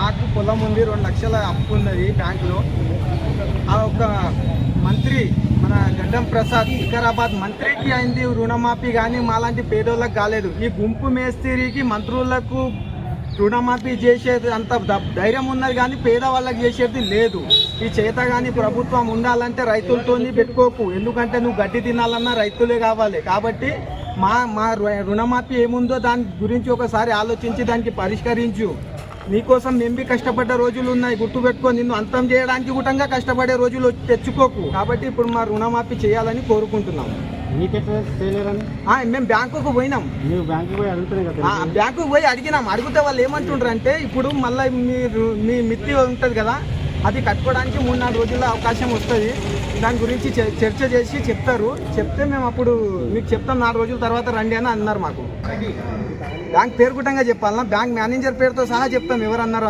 మాకు పొలం ఉంది రెండు లక్షల అప్పు ఉన్నది బ్యాంకులో. ఆ ఒక మంత్రి మన గడ్డం ప్రసాద్ వికారాబాద్ మంత్రికి అయింది రుణమాఫీ కానీ మాలాంటి పేదోళ్ళకి కాలేదు. ఈ గుంపు మేస్త్రికి మంత్రులకు రుణమాఫీ చేసేది అంత ధైర్యం ఉన్నది కానీ పేదవాళ్ళకి చేసేది లేదు. ఈ చేత కానీ ప్రభుత్వం ఉండాలంటే రైతులతో పెట్టుకోకు. ఎందుకంటే నువ్వు గడ్డి తినాలన్నా రైతులే కావాలి. కాబట్టి మా మా రు- రుణమాఫీ ఏముందో దాని గురించి ఒకసారి ఆలోచించి దానికి పరిష్కరించు. నీకోసం మేము బి కష్టపడ్డ రోజులు ఉన్నాయి. గుర్తుపెట్టుకో నిన్ను అంతం చేయడానికి కూడా కష్టపడే రోజులు తెచ్చుకోకు. కాబట్టి ఇప్పుడు మా రుణమాఫీ చేయాలని కోరుకుంటున్నాం మేము బ్యాంకుకు పోయినాం. బ్యాంకుకు పోయి అడిగినాం. అడిగితే వాళ్ళు ఏమంటుండ్రు అంటే ఇప్పుడు మళ్ళీ మీరు మీ మిత్తి ఉంటుంది కదా అది కట్టుకోవడానికి మూడు నాలుగు రోజుల్లో అవకాశం వస్తుంది. దాని గురించి చ- చర్చ చేసి చెప్తారు. చెప్తే మేము అప్పుడు మీకు చెప్తాం నాలుగు రోజుల తర్వాత రండి అని అన్నారు మాకు. బ్యాంక్ పేరుకుటంగా చెప్పాలన్నా బ్యాంక్ మేనేజర్ పేరుతో సహా చెప్తాం ఎవరు అన్నారు